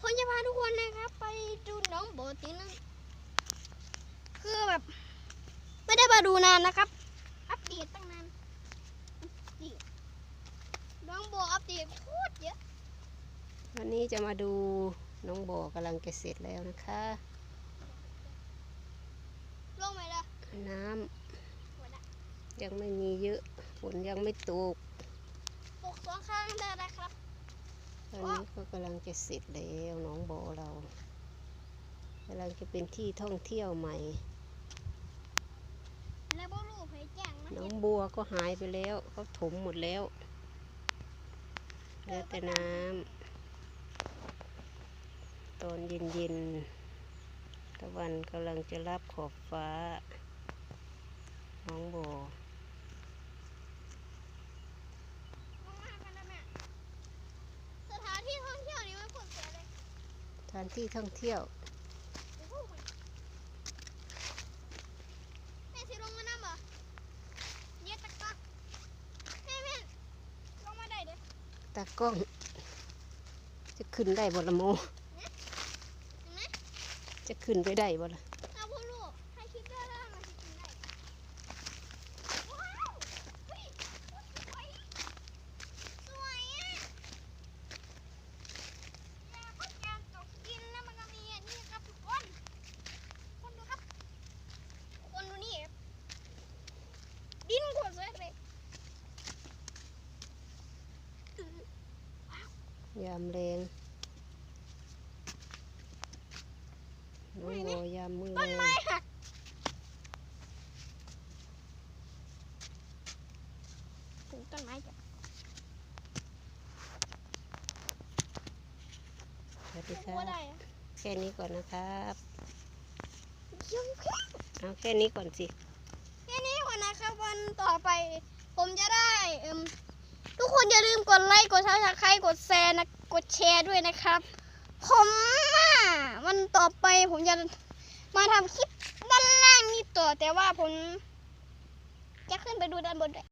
ผมจะพาทุกคนนะครับ ไปดูน้องโบตีนึงคือแบบ ไม่ได้มาดูนานนะครับ อัปเดตตั้งนานนี่น้องโบอัปเดตโคตรเยอะวันนี้จะมาดูน้องโบกำลังจะเสร็จแล้วนะคะลงไหมล่ะน้หัวหน้าำยังไม่มีเยอะฝนยังไม่ตกปกสองข้างได้นะครับ ตอนนี้ก็กำลังจะเสร็จแล้วน้องโบเรากำลังจะเป็นที่ท่องเที่ยวใหม่แล้วบ่รู้ไผแจ้งมาน้อเห็งนบัวก็หายไปแล้วเขาถมหมดแล้วเหลือแต่น้ำตอนเย็นๆตะวันกำลังจะรับขอบฟ้า น้องโบ มากันนะแม่สถานที่ท่องเที่ยวนี่มันควรเสียเลย ส ถานที่ท่องเที่ยวโอ้โหแม่สิลงมาน้ำเหรอเย็ดตะกักแม่แม่ลงมาได้เด้อตากล้อง จะขึ้นได้บ่ละโมเห็นไหมจะขึ้นไปได้บ่ละ เอาผู้ลูกให้คิดได้แล้วมันจะกินได้ว้าวเฮ้ยสวยสวยอะยาพักยาตกกินแล้วมันก็มีอันนี้ครับทุกคนคนดูครับคนดูนี่ครับดินขวดสวยเลย ยามแรงน้องโบยามมือต้นแรไม้งหักปลูกต้นไม้จ้ะสวัสดีคปลูรักว่าบ ได้อะแค่นี้ก่อนนะครับเยี่ยมแค่เอาแค่นี้ก่อนสิ แค่นี้ก่อนนะครับวันต่อไป ผมจะได้เอิ่มทุกคน อย่าลืมกดไลค์กดซับสไครต์กดแชร์นะกดแชร์ด้วยนะครับ ผมอะวันต่อไปผมจะมาทำคลิปด้านล่างนี่ต่อแต่ว่าผมจะขึ้นไปดูด้านบนด้วย